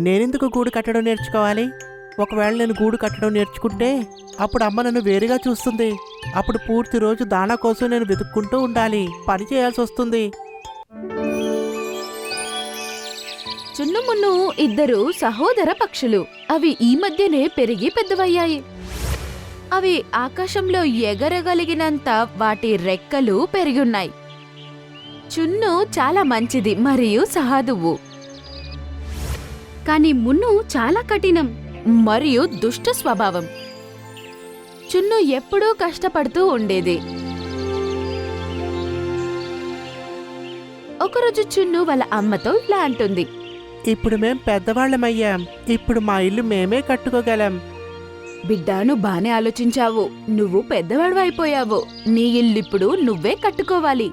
నేనెందుకు గూడు కట్టడం నేర్చుకోవాలి? ఒకవేళ నేను గూడు కట్టడం నేర్చుకుంటే అప్పుడు అమ్మ నన్ను వేరుగా చూస్తుంది. అప్పుడు పూర్తి రోజు దానా కోసం నేను వెతుక్కుంటూ ఉండాలి. పని చేయాల్సి వస్తుంది. చున్నుమున్ను ఇద్దరు సహోదర పక్షులు. అవి ఈ మధ్యనే పెరిగి పెద్దవయ్యాయి. అవి ఆకాశంలో ఎగరగలిగినంత వాటి రెక్కలు పెరిగున్నాయి చున్ను చాలా మంచిది మరియు సహాదువు. కాని మున్ను చాలా కఠినం. మరియు దుష్ట స్వభావం. చున్ను ఎప్పుడూ కష్టపడుతూ ఉండేది. ఒకరోజు చున్ను వాళ్ళ అమ్మతో ఇలా అంటుంది. ఇప్పుడు మేం పెద్దవాళ్ళమయ్యాం. ఇప్పుడు మా ఇల్లు మేమే కట్టుకోగలం. బిడ్డాను బానే ఆలోచించావు. నువ్వు పెద్దవాడు అయిపోయావు నీ ఇల్లిప్పుడు నువ్వే కట్టుకోవాలి.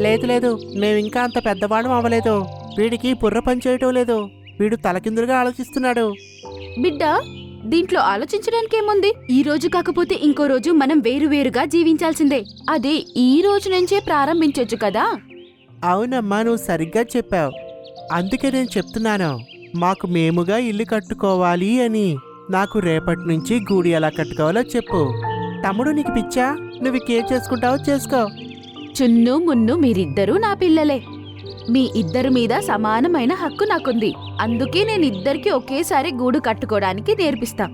లేదు లేదు. మేమింకా అంత పెద్దవాళ్ళం అవ్వలేదు. వీడికి బుర్ర పని చేయటం లేదు. వీడు తలకిందులుగా ఆలోచిస్తున్నాడు. బిడ్డ దీంట్లో ఆలోచించడానికి ఏముంది ఈ రోజు కాకపోతే ఇంకో రోజు మనం వేరువేరుగా జీవించాల్సిందే. అది ఈ రోజు నుంచే ప్రారంభించొచ్చు కదా? అవునమ్మా నువ్వు సరిగ్గా చెప్పావు. అందుకే నేను చెప్తున్నాను. మాకు మేముగా ఇల్లు కట్టుకోవాలి అని. నాకు రేపటి నుంచి గూడి ఎలా కట్టుకోవాలో చెప్పు. తమ్ముడు నీకు పిచ్చా? నువ్వు ఇంకేం చేసుకుంటావో చేసుకో. చున్ను మున్ను మీరిద్దరూ నా పిల్లలే. మీ ఇద్దరి మీద సమానమైన హక్కు నాకుంది. అందుకే నేను ఇద్దరికి ఒకేసారి గూడు కట్టుకోవడానికి నేర్పిస్తా.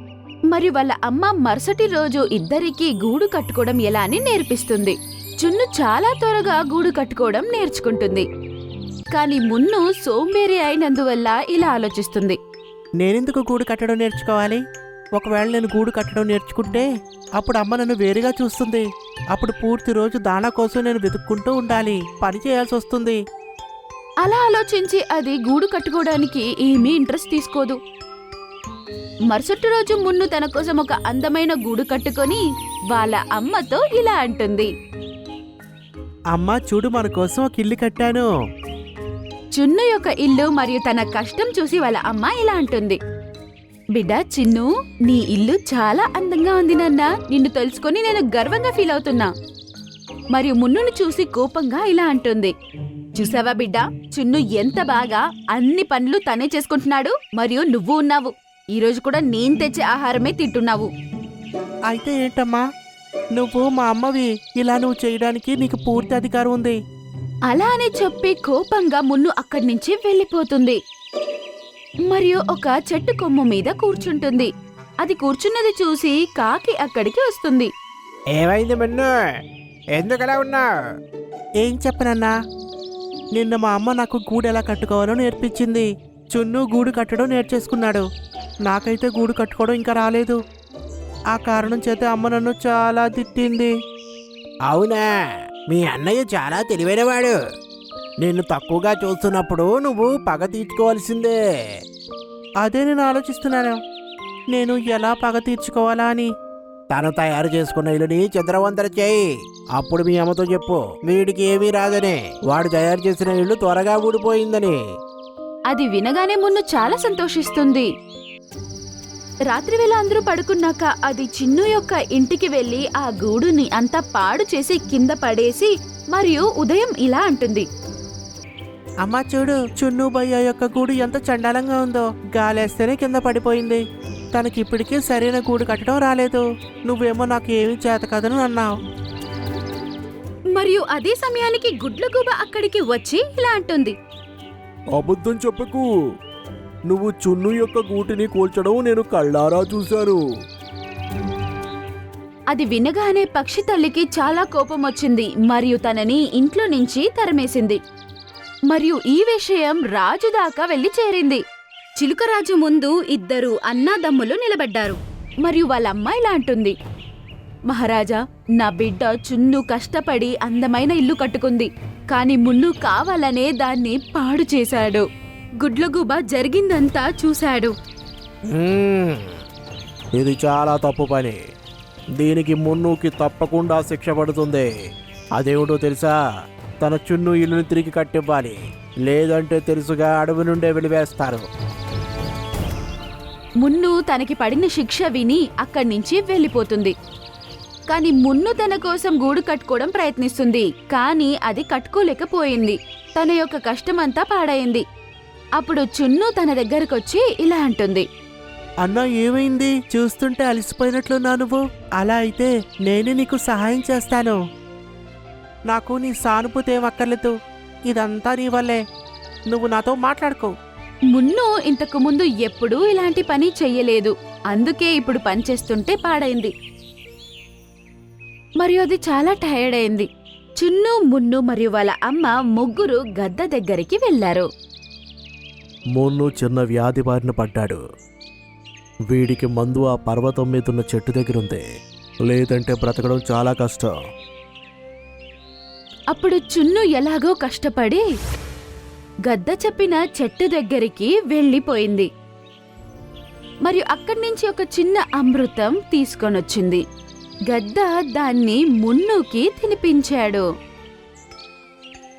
మరి వాళ్ళ అమ్మ మరుసటి రోజు ఇద్దరికి గూడు కట్టుకోవడం ఎలా అని నేర్పిస్తుంది. చున్ను చాలా త్వరగా గూడు కట్టుకోవడం నేర్చుకుంటుంది. కానీ మున్ను సోంబేరి అయినందువల్ల ఇలా ఆలోచిస్తుంది. నేనెందుకు గూడు కట్టడం నేర్చుకోవాలి? ఒకవేళ నేను గూడు కట్టడం నేర్చుకుంటే అప్పుడు అమ్మ నన్ను వేరుగా చూస్తుంది. అప్పుడు పూర్తి రోజు దానా కోసం నేను వెతుక్కుంటూ ఉండాలి. పని చేయాల్సి వస్తుంది. అలా ఆలోచించి అది గూడు కట్టుకోవడానికి ఏమీ ఇంట్రెస్ట్ తీసుకోదు. మరుసటి రోజు మున్ను తన కోసం ఒక అందమైన గూడు కట్టుకొని వాళ్ళ అమ్మతో ఇలా అంటుంది. అమ్మ చూడు మన కోసం ఒక ఇల్లు కట్టాను. చున్ను యొక్క ఇల్లు మరియు తన కష్టం చూసి వాళ్ళ అమ్మ ఇలా అంటుంది. బిడ్డ చిన్ను నీ ఇల్లు చాలా అందంగా ఉంది నాన్న. నిన్ను తెలుసుకొని నేను గర్వంగా ఫీల్ అవుతున్నా. మరియు మున్నును చూసి కోపంగా ఇలా అంటుంది. చూసావా బిడ్డ చున్ను ఎంత బాగా అన్ని పనులు తనే చేసుకుంటున్నాడు మరియు నువ్వు ఉన్నావు. ఈ రోజు కూడా నేను తెచ్చే ఆహారమే తింటున్నావు. అయితే ఏంటమ్మా? నువ్వు మా అమ్మవి ఇలా నువ్వు చేయడానికి నీకు పూర్తి అధికారం ఉంది. అలా అని చెప్పి కోపంగా మున్ను అక్కడి నుంచి వెళ్ళిపోతుంది. మరియు ఒక చెట్టు కొమ్ము మీద కూర్చుంటుంది. అది కూర్చున్నది చూసి కాకి అక్కడికి వస్తుంది. ఏమైంది మన్ను? ఎందుకలా ఉన్నావు? ఏం చెప్పనన్నా? నిన్న మా అమ్మ నాకు గూడు ఎలా కట్టుకోవాలో నేర్పించింది. చున్ను గూడు కట్టడం నేర్చేసుకున్నాడు. నాకైతే గూడు కట్టుకోవడం ఇంకా రాలేదు. ఆ కారణం చేత అమ్మ నన్ను చాలా తిట్టింది. అవునా? మీ అన్నయ్య చాలా తెలివైనవాడు. నిన్ను తక్కువగా చూస్తున్నప్పుడు నువ్వు పగ తీర్చుకోవాల్సిందే. అదే నేను ఆలోచిస్తున్నాను. నేను ఎలా పగ తీర్చుకోవాలా అని. తను తయారు చేసుకున్న ఇల్లుని చంద్రవంతర చేయి. అప్పుడు మీ అమ్మతో చెప్పు. వీడికి ఏమీ రాదని. వాడు తయారు చేసిన ఇల్లు త్వరగా ఊడిపోయిందని. అది వినగానే మున్ను చాలా సంతోషిస్తుంది. రాత్రి వేళ అందరూ పడుకున్నాక అది చిన్ను యొక్క ఇంటికి వెళ్ళి ఆ గూడుని అంతా పాడు చేసి కింద పడేసి మరియు ఉదయం ఇలా అంటుంది. అమ్మ చూడు చున్ను భయ్య యొక్క గూడు ఎంత చండాలంగా ఉందో. గాలేస్తేనే కింద పడిపోయింది. తనకి ఇప్పటికీ సరైన గూడు కట్టడం రాలేదు. నువ్వేమో నాకు ఏమీ చేత కదను అన్నావు. మరియు అదే సమయానికి గుడ్లగూబ అక్కడికి వచ్చి ఇలా అంటుంది. అబద్ధం చెప్పకు. నువ్వు చున్ను యొక్క గూటిని కూల్చడం నేను కళ్ళారా చూశాను. అది వినగానే పక్షి తల్లికి చాలా కోపం వచ్చింది మరియు తనని ఇంట్లో నుంచి తరిమేసింది. మరియు ఈ విషయం రాజు దాకా వెళ్ళి చేరింది. చిలుకరాజు ముందు ఇద్దరు అన్నాదమ్ములు నిలబడ్డారు. మరియు వాళ్ళ అమ్మ అంటుంది. మహారాజా నా బిడ్డ చున్ను కష్టపడి అందమైన ఇల్లు కట్టుకుంది. కాని మున్ను కావాలనే దాన్ని పాడు చేశాడు. గుడ్లగూబ జరిగిందంతా చూశాడు. ఇది చాలా తప్పు పని. దీనికి మున్నుకి తప్పకుండా శిక్ష పడుతుంది. అదేమిటో తెలుసా? తన చున్ను ఇల్లుని తిరిగి కట్టివ్వాలి. లేదంటే తెలుసుగా అడవి నుండే వెలివేస్తారు. మున్ను తనకి పడిన శిక్ష విని అక్కడి నుంచి వెళ్ళిపోతుంది. కాని మున్ను తన కోసం గూడు కట్టుకోవడం ప్రయత్నిస్తుంది. కానీ అది కట్టుకోలేకపోయింది. తన యొక్క కష్టమంతా పాడైంది. అప్పుడు చున్ను తన దగ్గరకొచ్చి ఇలా అంటుంది. అన్న ఏమైంది? చూస్తుంటే అలసిపోయినట్లున్నా నువ్వు. అలా అయితే నేనే నీకు సహాయం చేస్తాను. నాకు నీ సానుభూతి ఏం అక్కర్లేదు. ఇదంతా నీ వల్లే. నువ్వు నాతో మాట్లాడుకో. మున్ను ఇంతకు ముందు ఎప్పుడూ ఇలాంటి పని చెయ్యలేదు. అందుకే ఇప్పుడు పనిచేస్తుంటే పాడైంది. మరియు అది చాలా టైర్డ్ అయింది. చున్ను మున్ను మరియు వాళ్ళ అమ్మ ముగ్గురు గద్ద దగ్గరికి వెళ్ళారు మొన్ను చిన్న వ్యాధి బారిన పడ్డాడు. వీడికి మందు ఆ పర్వతం మీద ఉన్న చెట్టు దగ్గర ఉంది లేదంటే బ్రతకడం చాలా కష్టం. అప్పుడు చున్ను ఎలాగో కష్టపడి గద్ద చెప్పిన చెట్టు దగ్గరికి వెళ్ళిపోయింది. మరియు అక్కడి నుంచి ఒక చిన్న అమృతం తీసుకొనొచ్చింది. గద్ద దాన్ని మున్నుకి తినిపించాడు.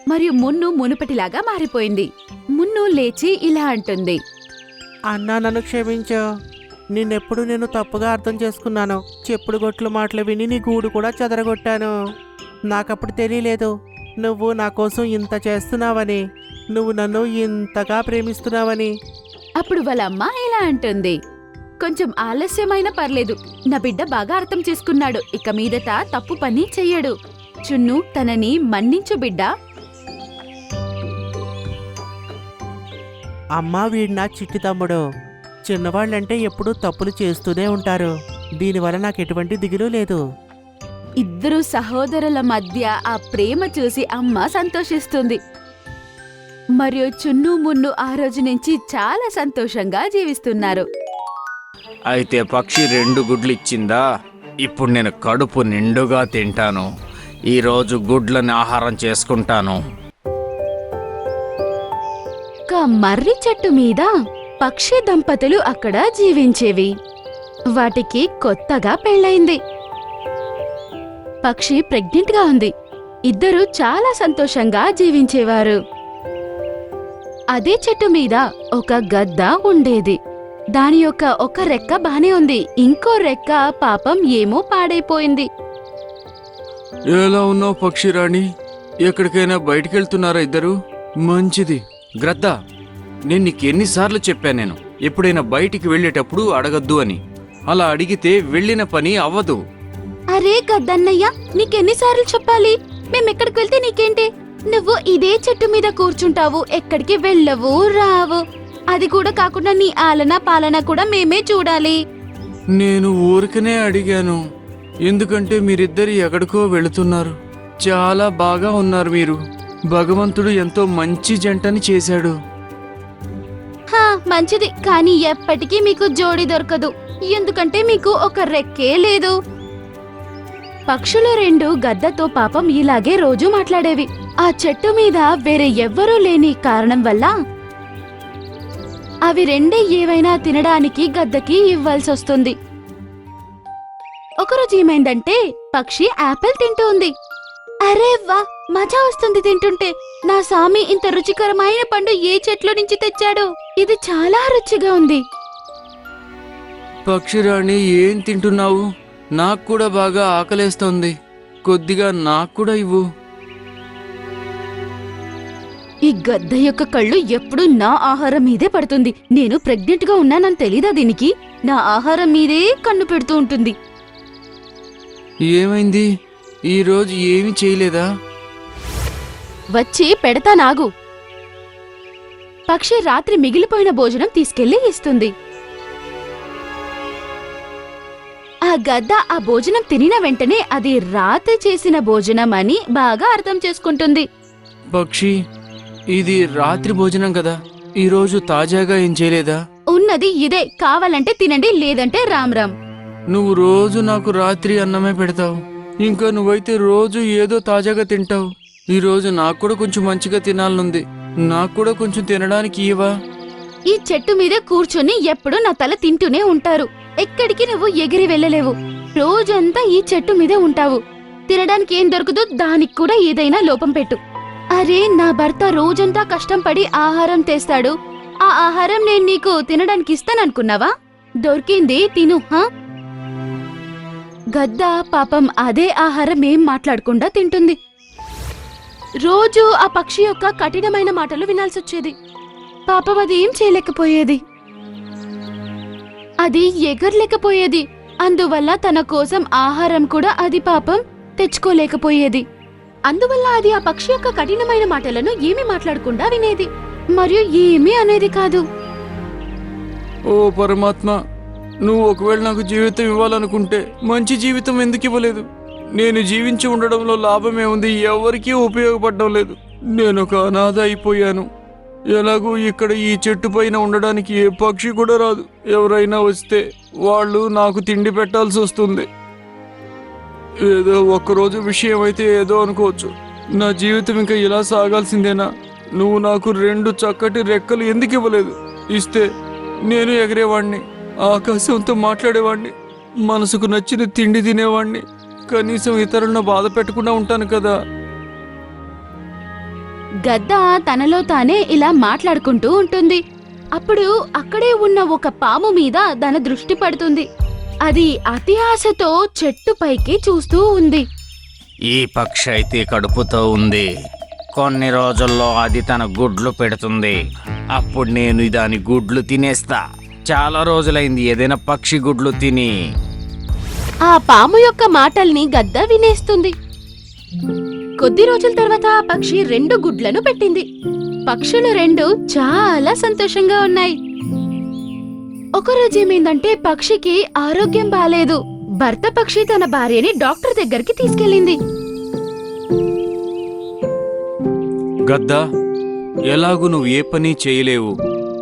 మరియు మున్ను మునుపటిలాగా మారిపోయింది. మున్ను లేచి ఇలా అంటుంది. అన్నా నన్ను క్షమించు. నిన్నెప్పుడు నేను తప్పుగా అర్థం చేసుకున్నాను. చెప్పుడు గొట్లు మాటలు విని నీ గూడు కూడా చెదరగొట్టాను. నాకప్పుడు తెలియలేదు నువ్వు నా కోసం ఇంత చేస్తున్నావని నువ్వు నన్ను ఇంతగా ప్రేమిస్తున్నావని. అప్పుడు వాళ్ళ అమ్మ ఇలా అంటుంది. కొంచెం ఆలస్యమైనా పర్లేదు. నా బిడ్డ బాగా అర్థం చేసుకున్నాడు. ఇక మీదట తప్పు పని చెయ్యడు. చున్ను తనని మన్నించు బిడ్డ. అమ్మా వీడు నా చిట్టి తమ్ముడు. చిన్నవాళ్ళంటే ఎప్పుడూ తప్పులు చేస్తూనే ఉంటారు. దీనివల్ల నాకు ఎటువంటి దిగులు లేదు. ఇద్దరు సహోదరుల మధ్య ఆ ప్రేమ చూసి అమ్మ సంతోషిస్తుంది. మరియు చున్ను మున్ను ఆ రోజు నుంచి చాలా సంతోషంగా జీవిస్తున్నారు. అయితే పక్షి రెండు గుడ్లు ఇచ్చిందా ఇప్పుడు నేను కడుపు నిండుగా తింటాను. ఈరోజు గుడ్లని ఆహారం చేసుకుంటాను. ఒక మర్రి చెట్టు మీద పక్షి దంపతులు అక్కడ జీవించేవి. వాటికి కొత్తగా పెళ్ళైంది పక్షి ప్రెగ్నెంట్గా ఉంది. ఇద్దరు చాలా సంతోషంగా జీవించేవారు. అదే చెట్టు మీద ఒక గద్ద ఉండేది. దాని యొక్క ఒక రెక్క బానే ఉంది. ఇంకో రెక్క పాపం ఏమో పాడైపోయింది. ఎలా ఉన్నావు పక్షిరాణి? ఎక్కడికైనా బయటికి వెళ్తున్నారా ఇద్దరు? మంచిది. గ్రద్ద నేను నీకు ఎన్నిసార్లు చెప్పాను నేను. ఎప్పుడైనా బయటికి వెళ్ళేటప్పుడు అడగద్దు అని. అలా అడిగితే వెళ్ళిన పని అవ్వదు. అరే గద్దన్నయ్య నీకెన్నిసార్లు చెప్పాలి? మేమెక్కడికి వెళ్తే నీకేంటి? నువ్వు ఇదే చెట్టు మీద కూర్చుంటావు ఎక్కడికి వెళ్ళవు రావు. అది కూడా కాకుండా నీ ఆలన పాలన కూడా మేమే చూడాలి. నేను ఊరికనే అడిగాను ఎందుకంటే మీరిద్దరు ఎక్కడికో వెళుతున్నారు. చాలా బాగా ఉన్నారు మీరు. భగవంతుడు ఎంతో మంచి జంటని చేశాడు. హా మంచిది. కానీ ఎప్పటికీ మీకు జోడి దొరకదు. ఎందుకంటే మీకు ఒక రెక్కే లేదు. పక్షులు రెండు గద్దతో పాపం ఇలాగే రోజు మాట్లాడేవి. ఆ చెట్టు మీద వేరే ఎవ్వరూ లేని కారణం వల్ల అవి రెండే ఏవైనా తినడానికి గద్దకి ఇవ్వాల్సి వస్తుంది ఒకరోజు ఏమైందంటే పక్షి యాపిల్ తింటూ ఉంది. అరే వా మజా వస్తుంది తింటుంటే. నా సామి ఇంత రుచికరమైన పండు ఏ చెట్లో నుంచి తెచ్చాడు? ఇది చాలా రుచిగా ఉంది. పక్షిరాణి ఏం తింటున్నావు? నాకు కూడా బాగా ఆకలేస్తోంది. కొద్దిగా నాకు కూడా ఇవ్వు. ఈ గద్ద యొక్క కళ్ళు ఎప్పుడూ నా ఆహారం మీదే పడుతుంది. నేను ప్రెగ్నెంట్గా ఉన్నానని తెలీదా దీనికి? నా ఆహారం మీదే కన్ను పెడుతూ ఉంటుంది. ఏమైంది? ఈరోజు ఏమీ చేయలేదా? వచ్చి పెడతా నాగు. పక్షి రాత్రి మిగిలిపోయిన భోజనం తీసుకెళ్ళి ఇస్తుంది. గద్ద ఆ భోజనం తినిన వెంటనే అది రాత్రి చేసిన భోజనం అని బాగా అర్థం చేసుకుంటుంది. పక్షి ఇది రాత్రి భోజనం కదా. ఈరోజు తాజాగా ఏం చేయలేదా? ఉన్నది ఇదే. కావాలంటే తినండి లేదంటే రామ్ రామ్. నువ్వు రోజు నాకు రాత్రి అన్నమే పెడతావు. ఇంకా నువ్వైతే రోజు ఏదో తాజాగా తింటావు. ఈ రోజు నాకు కూడా కొంచెం మంచిగా తినాలనుంది. నాకు కూడా కొంచెం తినడానికి ఇవా ఈ చెట్టు మీద కూర్చొని ఎప్పుడూ నా తల తింటూనే ఉంటారు. ఎక్కడికి నువ్వు ఎగిరి వెళ్ళలేవు. రోజంతా ఈ చెట్టు మీదే ఉంటావు. తినడానికి ఏం దొరకదో దానికి కూడా ఏదైనా లోపం పెట్టు. అరే నా భర్త రోజంతా కష్టం పడి ఆహారం తెస్తాడు. ఆ ఆహారం నేను నీకు తినడానికి ఇస్తాననుకున్నావా? దొరికింది తిను హా? గద్ద పాపం అదే ఆహారం ఏం మాట్లాడకుండా తింటుంది. రోజు ఆ పక్షి యొక్క కఠినమైన మాటలు వినాల్సి వచ్చేది పాపం అది ఏం చేయలేకపోయేది? అది ఎగరలేకపోయేది. అందువల్ల తన కోసం ఆహారం కూడా అది పాపం తెచ్చుకోలేకపోయేది. అందువల్ల అది ఆ పక్షి యొక్క కఠినమైన మాటలను ఏమీ మాట్లాడకుండా వినేది. మరియు ఏమీ అనేది కాదు. ఓ పరమాత్మ నువ్వు ఒకవేళ నాకు జీవితం ఇవ్వాలనుకుంటే మంచి జీవితం ఎందుకు ఇవ్వలేదు? నేను జీవించి ఉండడంలో లాభమే ఉంది ఎవరికీ ఉపయోగపడడం లేదు. నేను ఒక అనాథ అయిపోయాను. ఎలాగూ ఇక్కడ ఈ చెట్టు పైన ఉండడానికి ఏ పక్షి కూడా రాదు. ఎవరైనా వస్తే వాళ్ళు నాకు తిండి పెట్టాల్సి వస్తుంది. ఏదో ఒక్కరోజు విషయం అయితే ఏదో అనుకోవచ్చు. నా జీవితం ఇంకా ఇలా సాగాల్సిందేనా? నువ్వు నాకు రెండు చక్కటి రెక్కలు ఎందుకు ఇవ్వలేదు? ఇస్తే నేను ఎగిరేవాణ్ణి ఆకాశంతో మాట్లాడేవాణ్ణి మనసుకు నచ్చిన తిండి తినేవాణ్ణి కనీసం ఇతరులను బాధ పెట్టకుండా ఉంటాను కదా. గద్ద తనలో తానే ఇలా మాట్లాడుకుంటూ ఉంటుంది. అప్పుడు అక్కడే ఉన్న ఒక పాము మీద తన దృష్టి పడుతుంది. అది అతి ఆశతో చెట్టు పైకి చూస్తూ ఉంది. ఈ పక్షి అయితే కడుపుతో ఉంది. కొన్ని రోజుల్లో అది తన గుడ్లు పెడుతుంది. అప్పుడు నేను దాని గుడ్లు తినేస్తా. చాలా రోజులైంది ఏదైనా పక్షి గుడ్లు తిని. ఆ పాము యొక్క మాటల్ని గద్ద వినేస్తుంది. కొద్ది రోజుల తర్వాత ఆ పక్షి రెండు గుడ్లను పెట్టింది. పక్షులు రెండు చాలా సంతోషంగా ఉన్నాయి. ఒకరోజు ఏమైందంటే పక్షికి ఆరోగ్యం బాలేదు. భర్త పక్షి తన భార్యని డాక్టర్ దగ్గరికి తీసుకెళ్ళింది. గద్దా ఎలాగూ నువ్వు ఏ పని చేయలేవు.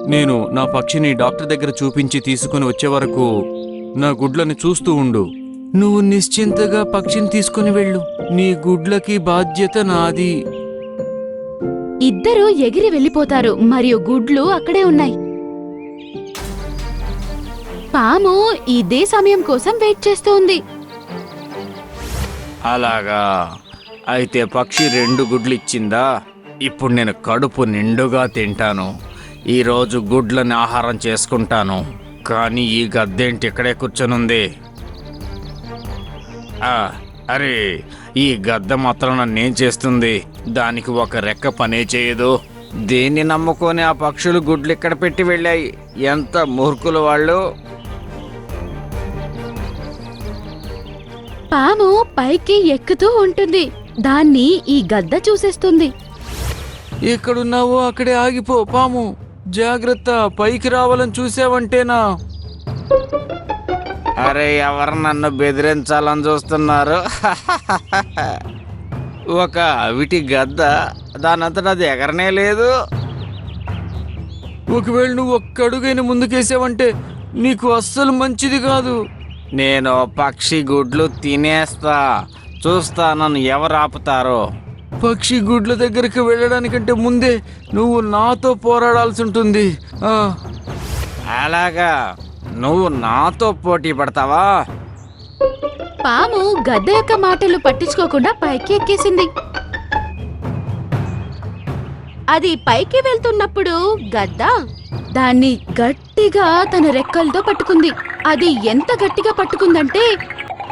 నేను నా పక్షిని డాక్టర్ దగ్గర చూపించి తీసుకుని వచ్చే వరకు నా గుడ్లను చూస్తూ ఉండు. నువ్వు నిశ్చింతగా పక్షిని తీసుకుని వెళ్ళు. నీ గుడ్లకి బాధ్యత నాది. ఇద్దరు ఎగిరి వెళ్ళిపోతారు. మరియు గుడ్లు అక్కడే ఉన్నాయి. పాము ఇదే సమయం కోసం వెయిట్ చేస్తూ ఉంది. అలాగా. అయితే పక్షి రెండు గుడ్లు ఇచ్చిందా ఇప్పుడు నేను కడుపు నిండుగా తింటాను. ఈరోజు గుడ్లని ఆహారం చేసుకుంటాను. కానీ ఈ గద్దేంటి ఇక్కడే కూర్చొనుంది. అరే ఈ గద్ద మాత్రం నన్నేం చేస్తుంది? దానికి ఒక రెక్క పనే చేయదు. దేన్ని నమ్ముకొని ఆ పక్షులు గుడ్లు ఇక్కడ పెట్టి వెళ్ళాయి? ఎంత మూర్ఖులు వాళ్ళు. పాము పైకి ఎక్కుతూ ఉంటుంది. దాన్ని ఈ గద్ద చూసేస్తుంది. ఎక్కడున్నావో అక్కడే ఆగిపో పాము. జాగ్రత్త పైకి రావాలని చూసావంటేనా? అరే ఎవరు నన్ను బెదిరించాలని చూస్తున్నారు? ఒక అవిటి గద్ద దానంతటా అది ఎగరనే లేదు. ఒకవేళ నువ్వు ఒక్క అడుగైన ముందుకేసావంటే నీకు అస్సలు మంచిది కాదు. నేను పక్షి గుడ్లు తినేస్తా. చూస్తా నన్ను ఎవరు ఆపుతారో. పక్షి గుడ్ల దగ్గరికి వెళ్ళడానికంటే ముందే నువ్వు నాతో పోరాడాల్సి ఉంటుంది. అలాగా. నువ్వు నాతో పోటీ పడతావా? పాము గద్ద యొక్క మాటలు పట్టించుకోకుండా పైకి ఎక్కేసింది అది పైకి వెళ్తున్నప్పుడు గద్ద దాన్ని గట్టిగా తన రెక్కలతో పట్టుకుంది. అది ఎంత గట్టిగా పట్టుకుందంటే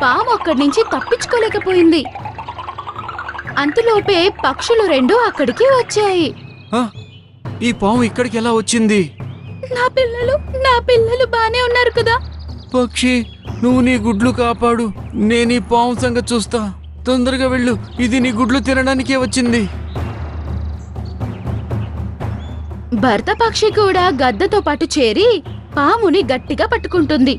పాము అక్కడి నుంచి తప్పించుకోలేకపోయింది. అంతలోపే పక్షులు రెండు అక్కడికి వచ్చాయి. ఆ, ఈ పాము ఇక్కడికి ఎలా వచ్చింది? నా పిల్లలు నా పిల్లలు బానే ఉన్నారు కదా. పక్షి నువ్వు నీ గుడ్లు కాపాడు. నేను ఈ పాము సంగతి చూస్తా. తొందరగా వెళ్ళు. ఇది నీ గుడ్లు తినడానికే వచ్చింది. భర్త పక్షి కూడా గద్దతో పాటు చేరి పాముని గట్టిగా పట్టుకుంటుంది.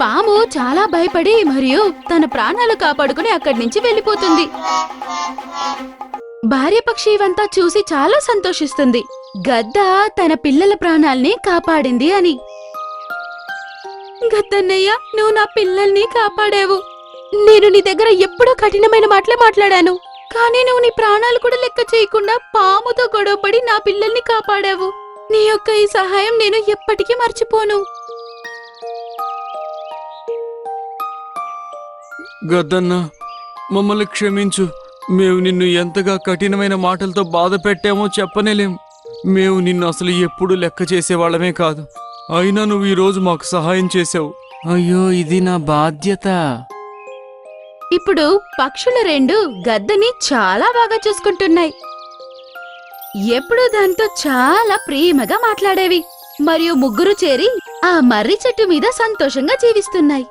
పాము చాలా భయపడి మరియు తన ప్రాణాలు కాపాడుకుని అక్కడి నుంచి వెళ్ళిపోతుంది. భార్య పక్షి ఇవంతా చూసి చాలా సంతోషిస్తుంది. గద్ద తన పిల్లల ప్రాణాల్ని కాపాడింది అని. గద్దన్నయ్య నువ్వు నా పిల్లల్ని కాపాడావు. నేను నీ దగ్గర ఎప్పుడూ కఠినమైన మాటలే మాట్లాడాను. కానీ నువ్వు నీ ప్రాణాలు కూడా లెక్క చేయకుండా పాముతో గొడవపడి నా పిల్లల్ని కాపాడావు. నీ యొక్క ఈ సహాయం నేను ఎప్పటికీ మర్చిపోను. గద్దన్న మమ్మల్ని క్షమించు. మేము నిన్ను ఎంతగా కఠినమైన మాటలతో బాధ పెట్టామో చెప్పనేలేం. మేము నిన్ను అసలు ఎప్పుడూ లెక్క చేసేవాళ్ళమే కాదు. అయినా నువ్వు ఈరోజు మాకు సహాయం చేసావు అయ్యో ఇది నా బాధ్యత. ఇప్పుడు పక్షులు రెండు గద్దని చాలా బాగా చూసుకుంటున్నాయి. ఎప్పుడూ దాంతో చాలా ప్రేమగా మాట్లాడేవి. మరియు ముగ్గురు చేరి ఆ మర్రి చెట్టు మీద సంతోషంగా జీవిస్తున్నాయి.